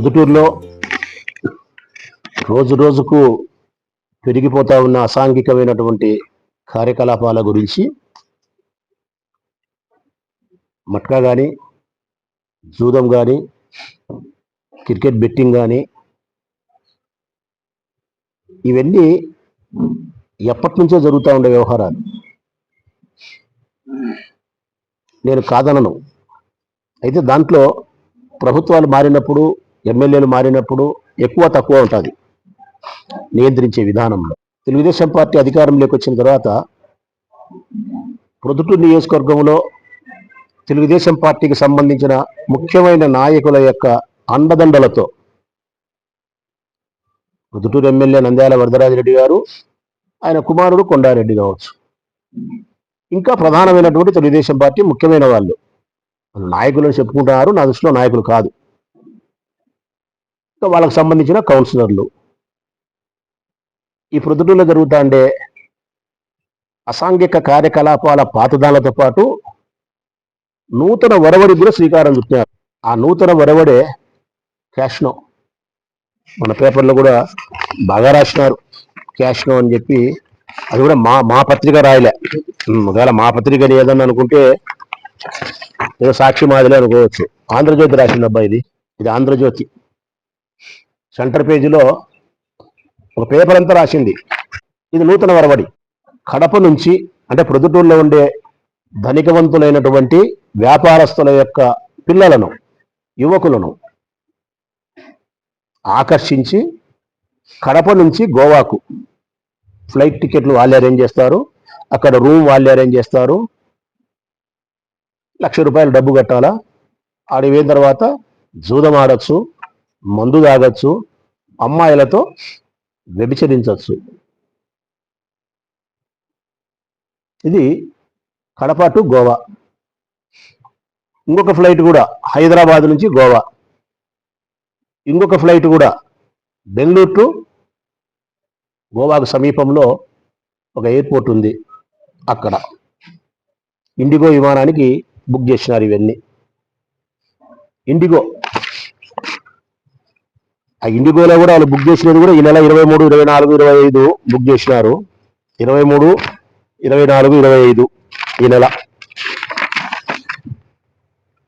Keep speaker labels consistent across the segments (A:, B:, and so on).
A: ప్రొద్దుటూరులో రోజు రోజుకు పెరిగిపోతా ఉన్న అసాంఘికమైనటువంటి కార్యకలాపాల గురించి మట్కా కానీ జూదం కానీ క్రికెట్ బెట్టింగ్ కానీ ఇవన్నీ ఎప్పటి నుంచో జరుగుతూ ఉండే వ్యవహారాలు. నేను కాదనను. అయితే దాంట్లో ప్రభుత్వాలు మారినప్పుడు ఎమ్మెల్యేలు మారినప్పుడు ఎక్కువ తక్కువ ఉంటుంది. నియంత్రించే విధానంలో. తెలుగుదేశం పార్టీ అధికారంలోకి వచ్చిన తర్వాత ప్రొద్దుటూరు నియోజకవర్గంలో తెలుగుదేశం పార్టీకి సంబంధించిన ముఖ్యమైన నాయకుల యొక్క అండదండలతో ప్రొద్దుటూరు ఎమ్మెల్యే నంద్యాల వరదరాజిరెడ్డి గారు ఆయన కుమారుడు కొండారెడ్డి కావచ్చు. ఇంకా ప్రధానమైనటువంటి తెలుగుదేశం పార్టీ ముఖ్యమైన వాళ్ళు నాయకులను చెప్పుకుంటున్నారు నా దృష్టిలో నాయకులు కాదు. వాళ్ళకి సంబంధించిన కౌన్సిలర్లు. ఈ ప్రొద్దుటూరులో జరుగుతాండే అసాంఘిక కార్యకలాపాల పాతదాలతో పాటు నూతన వరవడి కూడా శ్రీకారం చుట్టారు ఆ నూతన వరవడే క్యాష్నో. మన పేపర్లో కూడా బాగా రాసినారు. క్యాష్నో అని చెప్పి అది కూడా మా మా పత్రిక రాయలే. ఒకవేళ మా పత్రిక ఏదన్నా అనుకుంటే ఏదో సాక్షి మాదిరి అనుకోవచ్చు. ఆంధ్రజ్యోతి రాసిందబ్బా అబ్బాయి ఇది. ఇది ఆంధ్రజ్యోతి. సెంటర్ పేజీలో ఒక పేపర్ అంతా రాసింది. ఇది నూతన వరవడి. కడప నుంచి అంటే ప్రొద్దుటూరులో ఉండే ధనికవంతులైనటువంటి వ్యాపారస్తుల యొక్క పిల్లలను యువకులను ఆకర్షించి కడప నుంచి గోవాకు ఫ్లైట్ టికెట్లు వాళ్ళే అరేంజ్ చేస్తారు. అక్కడ రూమ్ వాళ్ళే అరేంజ్ చేస్తారు. లక్ష రూపాయలు డబ్బు కట్టాలా? ఆడికి తర్వాత జూదం ఆడొచ్చు. మందు తాగొచ్చు అమ్మాయిలతో వ్యభిచరించవచ్చు ఇది కడప టు గోవా. ఇంకొక ఫ్లైట్ కూడా హైదరాబాద్ నుంచి గోవా. ఇంకొక ఫ్లైట్ కూడా బెంగళూరు టు గోవాకు సమీపంలో ఒక ఎయిర్పోర్ట్ ఉంది అక్కడ. ఇండిగో విమానానికి బుక్ చేసినారు ఇవన్నీ. ఇండిగో ఆ ఇండిగోలో కూడా వాళ్ళు బుక్ చేసినది కూడా ఈ నెల ఇరవై మూడు ఇరవై నాలుగు ఇరవై ఐదు బుక్ చేసినారు. ఇరవై మూడు ఇరవై నాలుగు ఇరవై ఐదు ఈ నెల.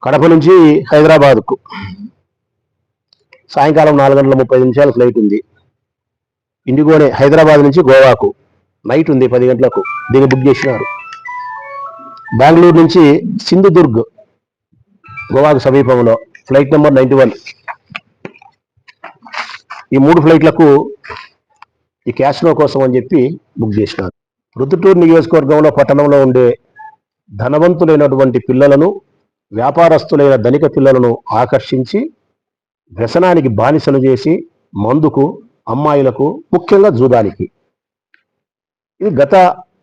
A: కడప నుంచి హైదరాబాద్కు. సాయంకాలం నాలుగు గంటల ముప్పై నిమిషాల ఫ్లైట్ ఉంది. ఇండిగోనే హైదరాబాద్ నుంచి గోవాకు. నైట్ ఉంది పది గంటలకు. దీన్ని బుక్ చేసినారు. బెంగళూరు నుంచి సింధుదుర్గ్ గోవాకు సమీపంలో. ఫ్లైట్ నెంబర్ నైంటీ వన్ ఈ మూడు ఫ్లైట్లకు ఈ క్యాష్నో కోసం అని చెప్పి బుక్ చేసినారు. రుతుటూరు నియోజకవర్గంలో పట్టణంలో ఉండే ధనవంతులైనటువంటి పిల్లలను వ్యాపారస్తులైన ధనిక పిల్లలను ఆకర్షించి వ్యసనానికి బానిసలు చేసి మందుకు అమ్మాయిలకు ముఖ్యంగా జూదానికి. ఇది గత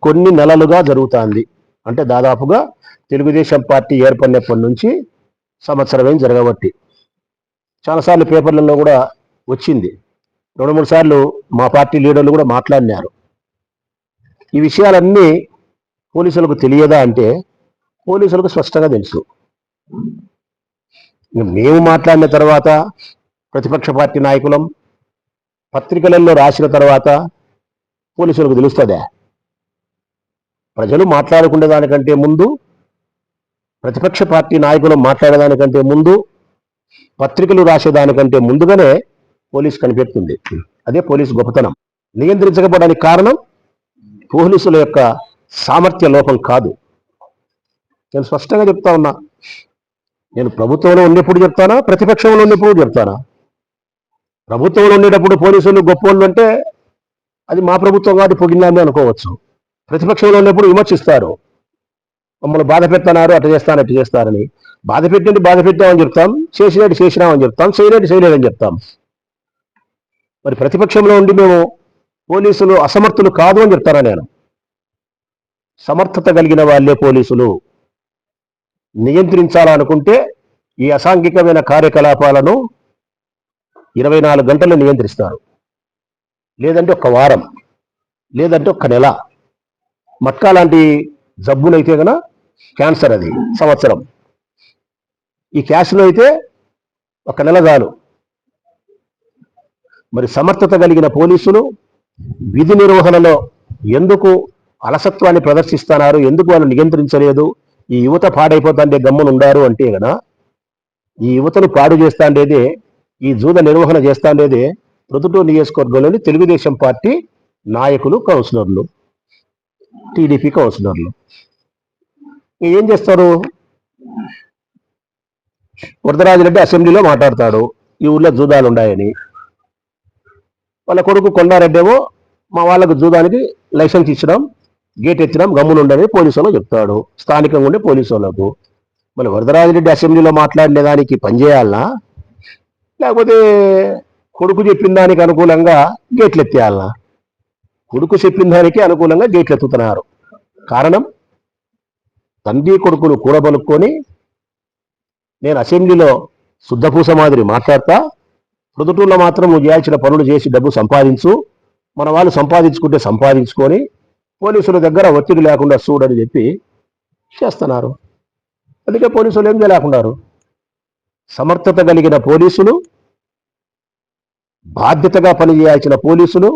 A: కొన్ని నెలలుగా జరుగుతోంది. అంటే దాదాపుగా తెలుగుదేశం పార్టీ ఏర్పడినప్పటి నుంచి సంవత్సరమేం జరగబట్టి. చాలాసార్లు పేపర్లలో కూడా వచ్చింది. రెండు మూడు సార్లు మా పార్టీ లీడర్లు కూడా మాట్లాడినారు. ఈ విషయాలన్నీ పోలీసులకు తెలియదా అంటే పోలీసులకు స్పష్టంగా తెలుసు. మేము మాట్లాడిన తర్వాత ప్రతిపక్ష పార్టీ నాయకులం పత్రికలలో రాసిన తర్వాత పోలీసులకు తెలుస్తుందా? ప్రజలు మాట్లాడుకునే దానికంటే ముందు ప్రతిపక్ష పార్టీ నాయకులు మాట్లాడేదానికంటే ముందు పత్రికలు రాసేదానికంటే ముందుగానే పోలీస్ కనిపెడుతుంది. అదే పోలీసు గొప్పతనం. నియంత్రించకపోవడానికి కారణం పోలీసుల యొక్క సామర్థ్య లోపం కాదు. నేను స్పష్టంగా చెప్తా ఉన్నా. నేను ప్రభుత్వంలో ఉన్నప్పుడు చెప్తానా? ప్రతిపక్షంలో ఉన్నప్పుడు చెప్తానా? ప్రభుత్వంలో ఉండేటప్పుడు పోలీసులు గొప్ప అంటే అది మా ప్రభుత్వం కాబట్టి పొగిలిందని అనుకోవచ్చు. ప్రతిపక్షంలో ఉన్నప్పుడు విమర్శిస్తారు. మమ్మల్ని బాధ పెడుతున్నారు అటు చేస్తాను అటు చేస్తారని బాధ పెట్టినట్టు బాధ పెట్టామని చెప్తాం. చేసినట్టు చేసినామని చెప్తాం. చేయనట్టు చేయలేదని చెప్తాం. మరి ప్రతిపక్షంలో ఉండి మేము పోలీసులు అసమర్థులు కాదు అని చెప్తానా నేను? సమర్థత కలిగిన వాళ్ళే పోలీసులు. నియంత్రించాలనుకుంటే ఈ అసాంఘికమైన కార్యకలాపాలను ఇరవై నాలుగు గంటలు నియంత్రిస్తారు. లేదంటే ఒక వారం లేదంటే ఒక నెల. మట్కా లాంటి జబ్బులైతే కనుక క్యాన్సర్ అది సంవత్సరం. ఈ క్యాష్లో అయితే ఒక నెల చాలు. మరి సమర్థత కలిగిన పోలీసులు విధి నిర్వహణలో ఎందుకు అలసత్వాన్ని ప్రదర్శిస్తున్నారు ఎందుకు వాళ్ళు నియంత్రించలేదు ఈ యువత పాడైపోతాండే గమ్మున ఉండారు అంటే కదా ఈ యువతను పాడు చేస్తాండేదే ఈ జూద నిర్వహణ చేస్తాండేదే ప్రొద్దుటూరు నియోజకవర్గంలోని తెలుగుదేశం పార్టీ నాయకులు కౌన్సిలర్లు టీడీపీ కౌన్సిలర్లు. ఏం చేస్తారు? వరదరాజరెడ్డి అసెంబ్లీలో మాట్లాడతాడు ఈ ఊర్లో జూదాలు ఉన్నాయని వాళ్ళ కొడుకు కొండారెడ్డి ఏమో మా వాళ్ళకు జూదానికి లైసెన్స్ ఇచ్చడం గేట్ ఎత్తడం గమ్ములు ఉండని పోలీసు వాళ్ళకి చెప్తాడు. స్థానికంగా ఉండే పోలీసు వాళ్ళకు మళ్ళీ వరదరాజిరెడ్డి అసెంబ్లీలో మాట్లాడిన దానికి పనిచేయాలనా లేకపోతే కొడుకు చెప్పిన దానికి అనుకూలంగా గేట్లు ఎత్తేయాలనా? కొడుకు చెప్పిన దానికి అనుకూలంగా గేట్లు ఎత్తుతున్నారు. కారణం? తండ్రి కొడుకును కూడబలుక్కొని నేను అసెంబ్లీలో శుద్ధపూస మాదిరి మాట్లాడతా ప్రొద్దుటూరులో మాత్రం నువ్వు చేయాల్సిన పనులు చేసి డబ్బు సంపాదించు. మన వాళ్ళు సంపాదించుకుంటే సంపాదించుకొని పోలీసుల దగ్గర ఒత్తిడి లేకుండా చూడని చెప్పి చేస్తున్నారు. అందుకే పోలీసులు ఏం చేయలేకున్నారు? సమర్థత కలిగిన పోలీసులు బాధ్యతగా పని చేయాల్సిన పోలీసులు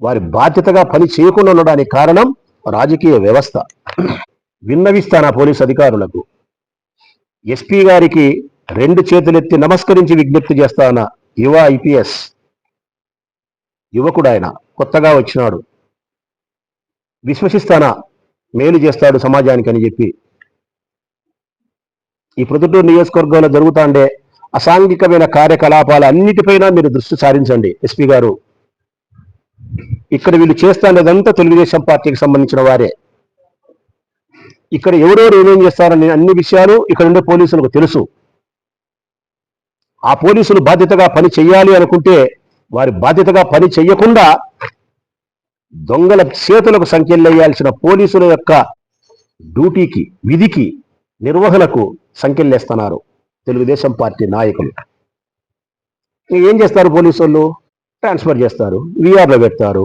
A: వారి బాధ్యతగా పని చేయకుండా ఉండడానికి కారణం రాజకీయ వ్యవస్థ. విన్నవిస్తాను ఆ పోలీసు అధికారులకు? ఎస్పీ గారికి రెండు చేతులెత్తి నమస్కరించి విజ్ఞప్తి చేస్తాన? యువ ఐపీఎస్ యువకుడు ఆయన కొత్తగా వచ్చినాడు. విశ్వసిస్తానా? మేలు చేస్తాడు సమాజానికి అని చెప్పి. ఈ ప్రొద్దుటూరు నియోజకవర్గంలో జరుగుతాండే అసాంఘికమైన కార్యకలాపాల అన్నిటిపైన మీరు దృష్టి సారించండి ఎస్పీ గారు. ఇక్కడ వీళ్ళు చేస్తాండేదంతా తెలుగుదేశం పార్టీకి సంబంధించిన వారే. ఇక్కడ ఎవరెవరు ఏమేం చేస్తారని అన్ని విషయాలు ఇక్కడ ఉండే పోలీసులకు తెలుసు. ఆ పోలీసులు బాధ్యతగా పని చెయ్యాలి అనుకుంటే వారి బాధ్యతగా పని చెయ్యకుండా దొంగల చేతులకు సంఖ్యలేయాల్సిన పోలీసుల యొక్క డ్యూటీకి విధికి నిర్వహణకు సంఖ్యలేస్తున్నారు తెలుగుదేశం పార్టీ నాయకులు. ఏం చేస్తారు పోలీసు వాళ్ళు ట్రాన్స్ఫర్ చేస్తారు విఆర్లో పెడతారు.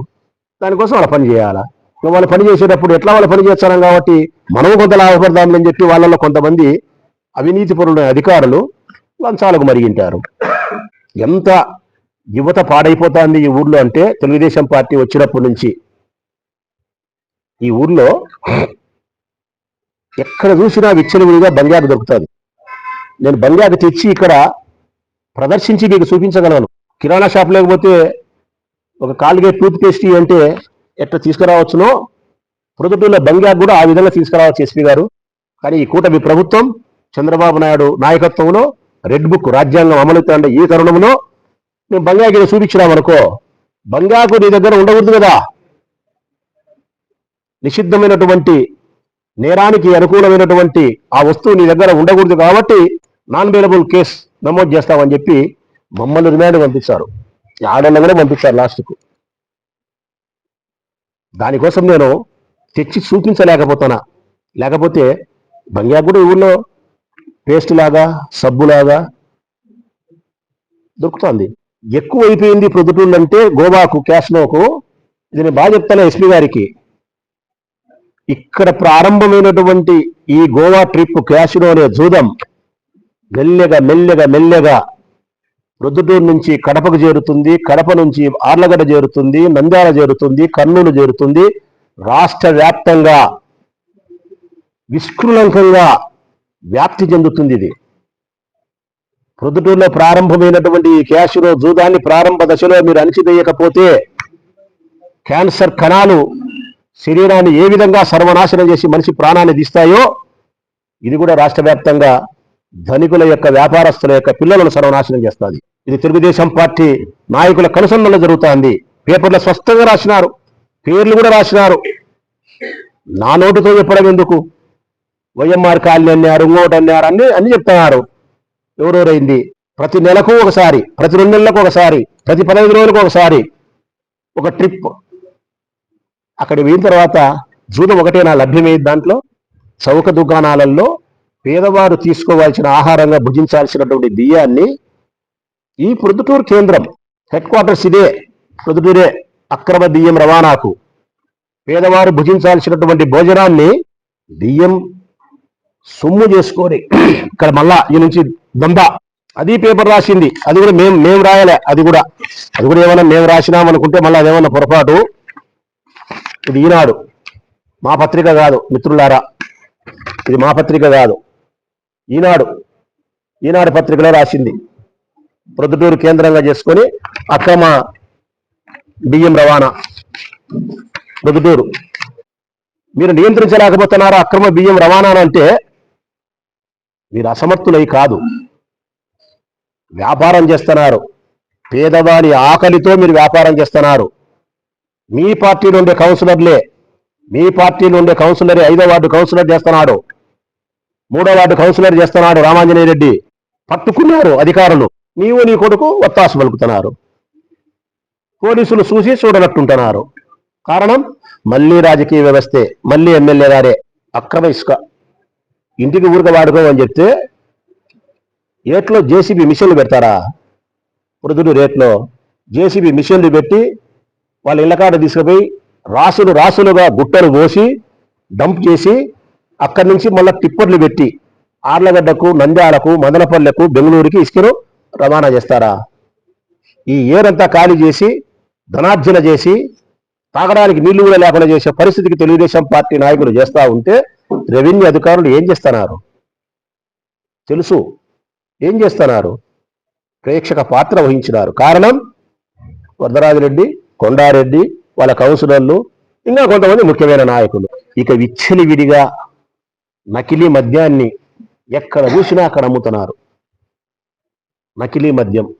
A: దానికోసం వాళ్ళ పని చేయాలా? వాళ్ళు పని చేసేటప్పుడు ఎట్లా వాళ్ళు పని చేస్తారం కాబట్టి మనం కొంత లాభపడదామని చెప్పి వాళ్ళలో కొంతమంది అవినీతిపరులు అధికారులు లంచాలకు మరిగింటారు. ఎంత యువత పాడైపోతుంది ఈ ఊర్లో అంటే తెలుగుదేశం పార్టీ వచ్చినప్పటి నుంచి. ఈ ఊర్లో ఎక్కడ చూసినా విచ్చలవిడిగా బంగారు దొరుకుతుంది. నేను బంగారు తెచ్చి ఇక్కడ ప్రదర్శించి మీకు చూపించగలను. కిరాణా షాప్ లేకపోతే ఒక కాల్గేట్ టూత్ పేస్ట్ అంటే ఎట్లా తీసుకురావచ్చునో ప్రొద్దుటూరులో బంగారు కూడా ఆ విధంగా తీసుకురావచ్చు ఎస్పీ గారు. కానీ ఈ కూటమి ప్రభుత్వం చంద్రబాబు నాయుడు నాయకత్వంలో రెడ్ బుక్ రాజ్యాంగం అమలుతుండే ఈ తరుణంలో మేము బంగాకి చూపించినామనుకో బంగాకు నీ దగ్గర ఉండకూడదు కదా. నిషిద్ధమైనటువంటి నేరానికి అనుకూలమైనటువంటి ఆ వస్తువు నీ దగ్గర ఉండకూడదు కాబట్టి నాన్ అవైలబుల్ కేసు నమోదు చేస్తామని చెప్పి మమ్మల్ని రిమాండ్ పంపించారు. కూడా పంపించారు లాస్ట్కు. దానికోసం నేను తెచ్చి చూపించలేకపోతున్నా. లేకపోతే బంగ్యా కూడా ఊళ్ళో పేస్ట్ లాగా సబ్బులాగా దొరుకుతుంది. ఎక్కువ అయిపోయింది ప్రొద్దుటూళ్ళు అంటే గోవాకు క్యాష్నోకు ఇది నేను బాగా చెప్తాను ఎస్పీ గారికి. ఇక్కడ ప్రారంభమైనటువంటి ఈ గోవా ట్రిప్ క్యాషినో అనే జూదం. మెల్లగా మెల్లగా మెల్లగా ప్రొద్దుటూరు నుంచి కడపకు చేరుతుంది. కడప నుంచి ఆర్లగడ్డ చేరుతుంది. నంద్యాల చేరుతుంది. కర్నూలు చేరుతుంది. రాష్ట్ర వ్యాప్తంగా విస్కృలంకంగా వ్యాప్తి చెందుతుంది ఇది. ప్రొద్దుటూరులో ప్రారంభమైనటువంటి ఈ జూదాన్ని ప్రారంభ దశలో మీరు అణిచివేయకపోతే క్యాన్సర్ కణాలు శరీరాన్ని ఏ విధంగా సర్వనాశనం చేసి మనిషి ప్రాణాన్ని తీస్తాయో ఇది కూడా రాష్ట్ర వ్యాప్తంగా ధనికుల యొక్క వ్యాపారస్తుల యొక్క పిల్లలను సర్వనాశనం చేస్తుంది. ఇది తెలుగుదేశం పార్టీ నాయకుల కనుసంధనలో జరుగుతోంది. పేపర్లో స్పష్టంగా రాసినారు. పేర్లు కూడా రాసినారు. నా నోటుతో చెప్పడం ఎందుకు? వైఎంఆర్ కాలనీ అన్నారు ఇంకోటి అన్నారు అన్ని అన్ని చెప్తున్నారు. ఎవరెవరైంది? ప్రతి నెలకు ఒకసారి ప్రతి రెండు నెలలకు ఒకసారి ప్రతి పదహైదు రోజులకు ఒకసారి. ఒక ట్రిప్. అక్కడికి పోయిన తర్వాత జూదం ఒకటే నా లభ్యమయ్యేది దాంట్లో. చౌక దుకాణాలలో పేదవారు తీసుకోవాల్సిన ఆహారంగా భుజించాల్సినటువంటి బియ్యాన్ని ఈ ప్రొద్దుటూరు కేంద్రం హెడ్ క్వార్టర్స్ ఇదే ప్రొద్దుటూరే అక్రమ బియ్యం రవాణాకు. పేదవారు భుజించాల్సినటువంటి భోజనాన్ని బియ్యం సొమ్ము చేసుకొని ఇక్కడ మళ్ళా ఈ నుంచి దొంద. అది పేపర్ రాసింది. అది కూడా మేము మేము రాయలే. అది కూడా. అది కూడా ఏమన్నా మేము రాసినాం అనుకుంటే మళ్ళీ అదేమన్నా పొరపాటు? ఇది ఈనాడు. మా పత్రిక కాదు మిత్రులారా. ఇది మా పత్రిక కాదు. ఈనాడు. ఈనాడు పత్రికలో రాసింది. ప్రొద్దుటూరు కేంద్రంగా చేసుకొని అక్రమ బియ్యం రవాణా. ప్రొద్దుటూరు. మీరు నియంత్రించలేకపోతున్నారా అక్రమ బియ్యం రవాణా అంటే మీరు అసమర్థులై కాదు. వ్యాపారం చేస్తున్నారు. పేదవాని ఆకలితో మీరు వ్యాపారం చేస్తున్నారు. మీ పార్టీలో ఉండే కౌన్సిలర్లే మీ పార్టీలో ఉండే కౌన్సిలరే ఐదో వార్డు కౌన్సిలర్ చేస్తున్నాడు. మూడో వార్డు కౌన్సిలర్ చేస్తున్నాడు రామాంజనేయ రెడ్డి. పట్టుకున్నారు అధికారులు. నీవు నీ కొడుకు ఒత్తాసు పలుకుతున్నారు. పోలీసులు చూసి చూడనట్టుంటున్నారు. కారణం మళ్ళీ రాజకీయ వ్యవస్థే. మళ్ళీ ఎమ్మెల్యే గారే. అక్రమ ఇసుక. ఇంటికి ఊరిక వాడుకోమని చెప్తే ఏట్లో జేసీబీ మిషన్లు పెడతారా? వృద్ధుడు రేట్లో జేసీబీ మిషన్లు పెట్టి వాళ్ళ ఇళ్ళకాడ తీసుకుపోయి రాసులు రాసులుగా గుట్టలు పోసి డంప్ చేసి అక్కడి నుంచి మళ్ళీ టిప్పర్లు పెట్టి ఆర్లగడ్డకు నంద్యాలకు మదనపల్లెకు బెంగళూరుకి ఇసుకను రవాణా చేస్తారా? ఈ ఏరంతా ఖాళీ చేసి ధనార్జన చేసి తాగడానికి నీళ్ళు కూడా లేకుండా చేసే పరిస్థితికి తెలుగుదేశం పార్టీ నాయకులు చేస్తూ ఉంటే రెవెన్యూ అధికారులు ఏం చేస్తున్నారు? తెలుసు. ఏం చేస్తున్నారు? ప్రేక్షక పాత్ర వహించినారు. కారణం? వరదరాజరెడ్డి కొండారెడ్డి వాళ్ళ కౌన్సిలర్లు ఇంకా కొంతమంది ముఖ్యమైన నాయకులు. ఇక విచ్చలివిడిగా నకిలీ మద్యాన్ని ఎక్కడ చూసినా అక్కడ అమ్ముతున్నారు. నకిలీ మద్యం.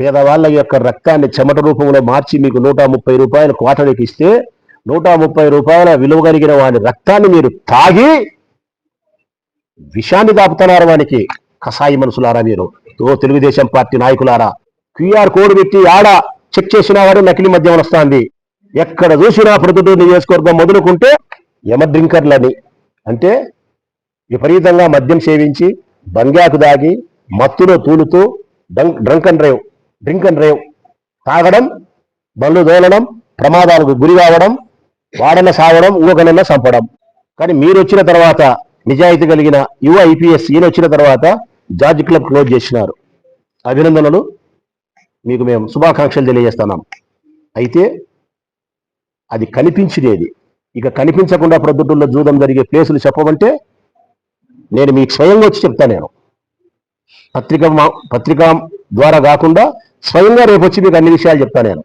A: పేదవాళ్ళ యొక్క రక్తాన్ని చెమట రూపంలో మార్చి మీకు నూట ముప్పై రూపాయలు క్వార్టర్కి ఇస్తే నూట ముప్పై రూపాయల విలువ కలిగిన వాడి రక్తాన్ని మీరు తాగి విషాన్ని దాపుతున్నారు వానికి. కసాయి మనసులారా మీరు. ఓ తెలుగుదేశం పార్టీ నాయకులారా క్యూఆర్ కోడ్ పెట్టి ఆడ చెక్ చేసిన వాడు నకిలీ మద్యం వస్తుంది. ఎక్కడ చూసినా ప్రొద్దుటూరు నియోజకవర్గం మొదలుకుంటే యమ డ్రింకర్లని అంటే విపరీతంగా మద్యం సేవించి బంగాకు దాగి మత్తులో తూలుతూ drunk drunk and drive drink and drive తాగడం బండ్లు దోలడం ప్రమాదాలకు గురి కావడం వాడన సావడం ఊగనన్న చంపడం కానీ మీరు వచ్చిన తర్వాత నిజాయితీ కలిగిన యువ ఐపీఎస్ ఈయన వచ్చిన తర్వాత జార్జ్ క్లబ్ క్లోజ్ చేసినారు. అభినందనలు. మీకు మేము శుభాకాంక్షలు తెలియజేస్తున్నాం. అయితే అది కనిపించినది. ఇక కనిపించకుండా ప్రొద్దుటూళ్ళ జూదం జరిగే ప్లేసులు చెప్పమంటే నేను మీకు స్వయంగా వచ్చి చెప్తా నేను. పత్రిక పత్రిక ద్వారా కాకుండా స్వయంగా రేపు వచ్చి మీకు అన్ని విషయాలు చెప్తా నేను.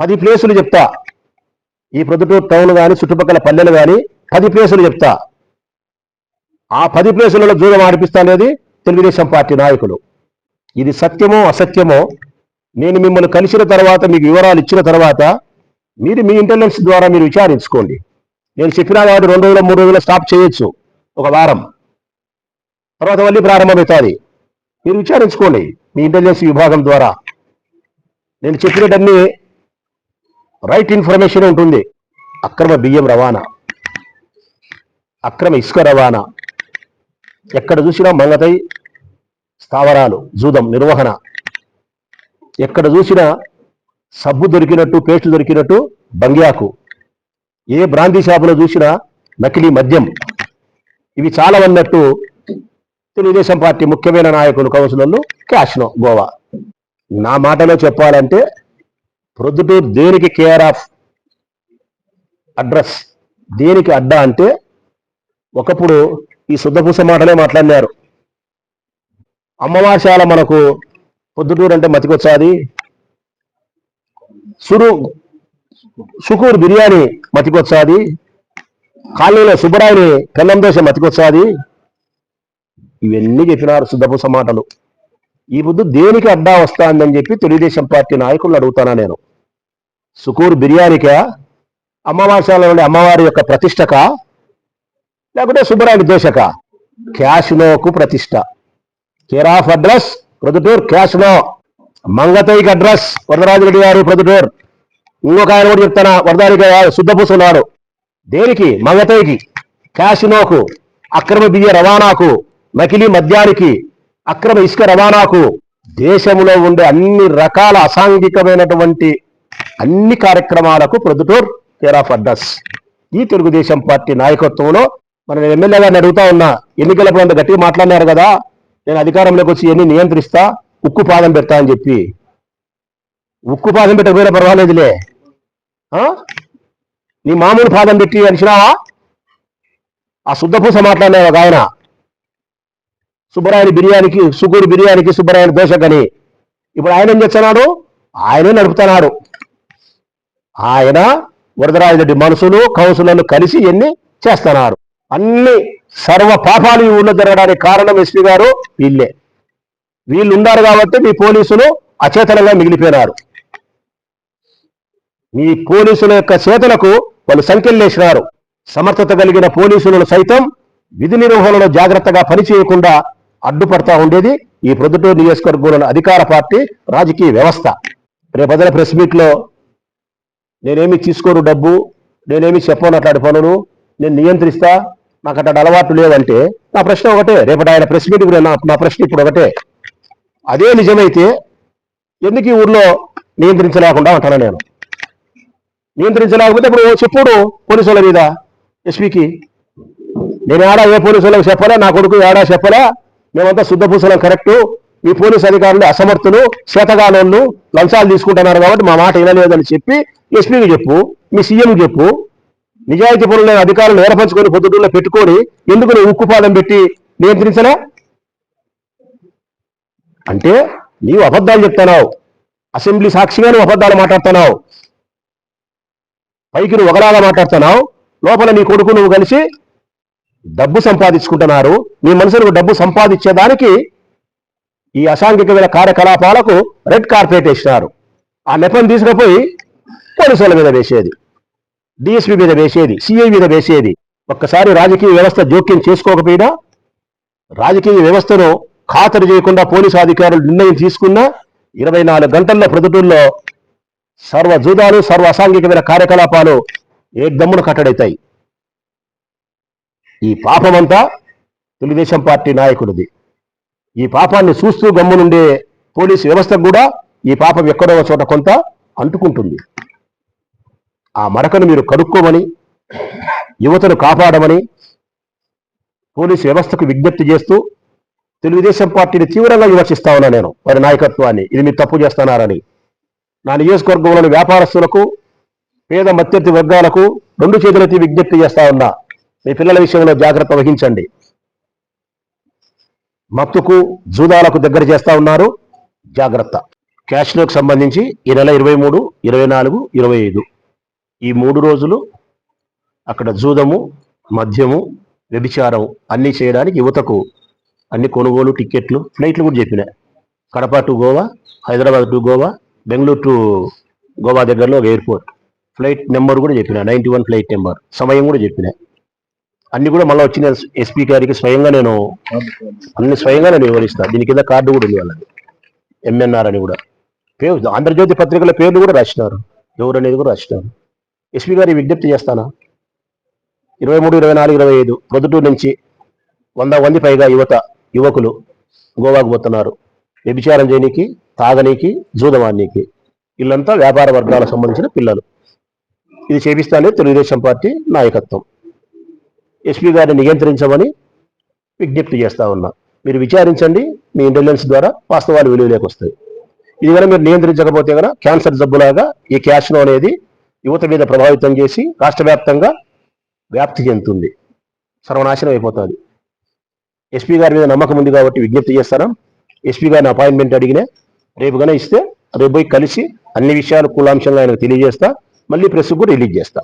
A: పది ప్లేసులు చెప్తా. ఈ ప్రొద్దుటూరు టౌన్ కానీ చుట్టుపక్కల పల్లెలు కానీ పది ప్లేసులు చెప్తా. ఆ పది ప్లేసులలో జూదం ఆడిపిస్తా అనేది తెలుగుదేశం పార్టీ నాయకులు. ఇది సత్యమో అసత్యమో నేను మిమ్మల్ని కలిసిన తర్వాత మీకు వివరాలు ఇచ్చిన తర్వాత మీరు మీ ఇంటెలిజెన్స్ ద్వారా మీరు విచారించుకోండి. నేను చెప్పిన వాడు రెండు రోజులు మూడు రోజులు స్టాప్ చేయొచ్చు. ఒక వారం. తర్వాత మళ్ళీ ప్రారంభమవుతుంది. మీరు విచారించుకోండి మీ ఇంటెలిజెన్స్ విభాగం ద్వారా. నేను చెప్పినటన్నీ రైట్ ఇన్ఫర్మేషన్ ఉంటుంది. అక్రమ బియ్యం రవాణా. అక్రమ ఇసుక రవాణా. ఎక్కడ చూసినా మంగతై స్థావరాలు జూదం నిర్వహణ. ఎక్కడ చూసినా సబ్బు దొరికినట్టు పేస్ట్ దొరికినట్టు బంగ్యాకు ఏ బ్రాంతి షాపులో చూసినా నకిలీ మద్యం. ఇవి చాలా అన్నట్టు తెలుగుదేశం పార్టీ ముఖ్యమైన నాయకులు కౌన్సిలర్లు క్యాష్నో గోవా. నా మాటలో చెప్పాలంటే ప్రొద్దుటూరు దేనికి కేర్ ఆఫ్ అడ్రస్? దేనికి అడ్డా అంటే ఒకప్పుడు ఈ శుద్ధపూస మాటలే మాట్లాడినారు. అమ్మవారిశాల మనకు పొద్దుటూరు అంటే మతికొచ్చాది. సురు సుకూర్ బిర్యానీ మతికొచ్చాది. కాలనీలో సుబ్బరాయని పెన్నం దోశ మతికొచ్చాది. ఇవన్నీ చెప్పినారు శుద్ధపూస మాటలు. ఈ బుద్ధు దేనికి అడ్డా వస్తాందని చెప్పి తెలుగుదేశం పార్టీ నాయకులను అడుగుతానా నేను. సుకూర్ బిర్యానీకా? అమ్మవాసాల ఉండే అమ్మవారి యొక్క ప్రతిష్టక? లేకుంటే సుబ్బరాయుడి దోషక క్యాష్లోకు ప్రతిష్ట. కేర్ ఆఫ్ అడ్రస్ ప్రొద్దుటూర్ క్యాష్లో మంగతైకి అడ్రస్ వరదరాజరెడ్డి గారు ప్రొద్దుటూర్. ఇంకొక ఆయన కూడా చెప్తాను వరదానికి శుద్ధపూసున్నాడు దేనికి? మంగతైకి. క్యాషినోకు. అక్రమ బియ్య రవాణాకు. నకిలీ మద్యానికి. అక్రమ ఇసుక రవాణాకు. దేశంలో ఉండే అన్ని రకాల అసాంఘికమైనటువంటి అన్ని కార్యక్రమాలకు ప్రొద్దుటూర్ కేర్ ఆఫ్ అడ్రస్. ఈ తెలుగుదేశం పార్టీ నాయకత్వంలో మన ఎమ్మెల్యే గారిని అడుగుతా ఉన్నా ఎన్నికలప్పుడు అంత గట్టిగా మాట్లాడినారు కదా నేను అధికారంలోకి వచ్చి ఎన్ని నియంత్రిస్తా ఉక్కు పాదం పెడతా అని చెప్పి. ఉక్కు పాదం పెట్టకపోయినా పర్వాలేదులే. నీ మామూలు పాదం పెట్టి అనిచినావా ఆ శుద్ధపూస మాట్లాడినా ఒక ఆయన. సుబ్బరాయని బిర్యానీకి సుగూరు బిర్యానీకి సుబ్బరాయని దోశకని. ఇప్పుడు ఆయన ఏం చేస్తున్నాడు? ఆయనే నడుపుతున్నాడు. ఆయన వరదరాజుడి మనసులు కౌసులను కలిసి ఎన్ని చేస్తున్నారు? అన్ని సర్వ పాపాలు ఈ ఊళ్ళో జరగడానికి కారణం ఎస్పీ గారు వీళ్ళే. వీళ్ళు ఉన్నారు కాబట్టి మీ పోలీసులు అచేతనంగా మిగిలిపోయినారు. మీ పోలీసుల యొక్క చేతులకు వాళ్ళు సంకెళ్ళేసినారు సమర్థత కలిగిన పోలీసులను సైతం విధి నిర్వహణలో జాగ్రత్తగా పనిచేయకుండా అడ్డుపడతా ఉండేది ఈ ప్రొద్దుటూరు నియోజకవర్గంలోని అధికార పార్టీ రాజకీయ వ్యవస్థ. రేపదల ప్రెస్ మీట్లో నేనేమి తీసుకోరు డబ్బు నేనేమి చెప్పను అట్లాంటి పనులు నేను నియంత్రిస్తా నాకు అట్లాంటి అలవాటు లేవంటే నా ప్రశ్న ఒకటే రేపటి ఆయన ప్రెస్ మీట్ నా నా ప్రశ్న ఇప్పుడు ఒకటే. అదే నిజమైతే ఎందుకు ఈ ఊర్లో నియంత్రించలేకుండా అంటాను నేను? నియంత్రించలేకపోతే ఇప్పుడు చెప్పుడు పోలీసుల మీద ఎస్పీకి. నేను ఏడా ఏ పోలీసులకు చెప్పలే నా కొడుకు ఏడా చెప్పలే మేమంతా శుద్ధ పూసలం కరెక్టు. ఈ పోలీసు అధికారులు అసమర్థులు శ్వేతగానోళ్ళు లంచాలు తీసుకుంటున్నారు కాబట్టి మా మాట వినలేదని చెప్పి ఎస్పీకి చెప్పు మీ సీఎంకి చెప్పు. నిజాయితీ పనులు అధికారులు ఏర్పరచుకొని పొద్దుటూరులో పెట్టుకొని ఎందుకు నువ్వు ఉక్కుపాదం పెట్టి నియంత్రించలే? అంటే నీవు అబద్ధాలు చెప్తున్నావు. అసెంబ్లీ సాక్షిగా నువ్వు అబద్ధాలు మాట్లాడుతున్నావు. పైకి నువ్వు ఒకలాగా మాట్లాడుతున్నావు. లోపల నీ కొడుకు నువ్వు కలిసి డబ్బు సంపాదించుకుంటున్నారు. మీ మనుషులకు డబ్బు సంపాదించేదానికి ఈ అసాంఘికమైన కార్యకలాపాలకు రెడ్ కార్పెట్ వేసినారు. ఆ నెపం తీసుకుపోయి పోలీసుల మీద వేసేది డిఎస్పీ మీద వేసేది సిఐ మీద వేసేది. ఒక్కసారి రాజకీయ వ్యవస్థ జోక్యం చేసుకోకపోయినా రాజకీయ వ్యవస్థను ఖాతరు చేయకుండా పోలీసు అధికారులు నిర్ణయం తీసుకున్న ఇరవై నాలుగు గంటల్లో ప్రొద్దుటూరులో సర్వ జూదాలు సర్వ అసాంఘికమైన కార్యకలాపాలు ఏకదమ్మున కట్టడైతాయి. ఈ పాపమంతా తెలుగుదేశం పార్టీ నాయకుడిది. ఈ పాపాన్ని చూస్తూ గమ్మునుండే పోలీసు వ్యవస్థకు కూడా ఈ పాపం ఎక్కడో చోట కొంత అంటుకుంటుంది. ఆ మరకను మీరు కడుక్కోమని యువతను కాపాడమని పోలీసు వ్యవస్థకు విజ్ఞప్తి చేస్తూ తెలుగుదేశం పార్టీని తీవ్రంగా విమర్శిస్తా ఉన్నా నేను. వారి నాయకత్వాన్ని. ఇది మీరు తప్పు చేస్తున్నారని. నా నియోజకవర్గంలోని వ్యాపారస్తులకు పేద మధ్యవర్తి వర్గాలకు రెండు చేతులెత్తి విజ్ఞప్తి చేస్తా ఉన్నా. మీ పిల్లల విషయంలో జాగ్రత్త వహించండి. మత్తుకు జూదాలకు దగ్గర చేస్తా ఉన్నారు. జాగ్రత్త. క్యాష్లోకి సంబంధించి ఈ నెల ఇరవై మూడు ఇరవై నాలుగు ఇరవై ఐదు. ఈ మూడు రోజులు అక్కడ జూదము మద్యము వ్యభిచారం అన్నీ చేయడానికి యువతకు అన్ని కొనుగోలు టిక్కెట్లు ఫ్లైట్లు కూడా చెప్పిన. Kadapa to Goa Hyderabad to Goa Bengaluru to Goa దగ్గరలో ఒక ఎయిర్పోర్ట్. ఫ్లైట్ నెంబర్ కూడా చెప్పిన నైంటీ వన్ ఫ్లైట్ నెంబర్. సమయం కూడా చెప్పిన. అన్ని కూడా మళ్ళీ వచ్చిన ఎస్పీ గారికి స్వయంగా నేను అన్ని స్వయంగా నేను వివరిస్తాను దీని కింద కార్డు కూడా ఉంది వాళ్ళది. ఎంఎన్ఆర్ అని కూడా. పేరు ఆంధ్రజ్యోతి పత్రికల పేర్లు కూడా రాసినారు. ఎవరు అనేది కూడా రాసినారు. ఎస్పీ గారి విజ్ఞప్తి చేస్తానా? ఇరవై మూడు ఇరవై నాలుగు ఇరవై ఐదు. ప్రొద్దుటూరు నుంచి వంద మంది పైగా యువత యువకులు గోవాకు పోతున్నారు. వ్యభిచారం చేయనీకి తాగనీకి జూదమానికి వీళ్ళంతా వ్యాపార వర్గాలకు సంబంధించిన పిల్లలు. ఇది చేపిస్తానే తెలుగుదేశం పార్టీ నాయకత్వం. ఎస్పీ గారిని నియంత్రించమని విజ్ఞప్తి చేస్తా ఉన్నా. మీరు విచారించండి మీ ఇంటెలిజెన్స్ ద్వారా వాస్తవాలు విలువలోకి వస్తాయి. ఇది కనుక మీరు నియంత్రించకపోతే కనుక క్యాన్సర్ జబ్బులాగా ఈ క్యాష్ను అనేది యువత మీద ప్రభావితం చేసి రాష్ట్ర వ్యాప్తంగా వ్యాప్తి చెందుతుంది. సర్వనాశనం అయిపోతుంది. ఎస్పీ గారి మీద నమ్మకం ఉంది కాబట్టి విజ్ఞప్తి చేస్తాను. ఎస్పీ గారిని అపాయింట్మెంట్ అడిగినా రేపు కనుక ఇస్తే రేపు పోయి కలిసి అన్ని విషయాలు కూలాంశంగా ఆయనకు తెలియజేస్తా. మళ్ళీ ప్రెస్ కూడా రిలీజ్ చేస్తా.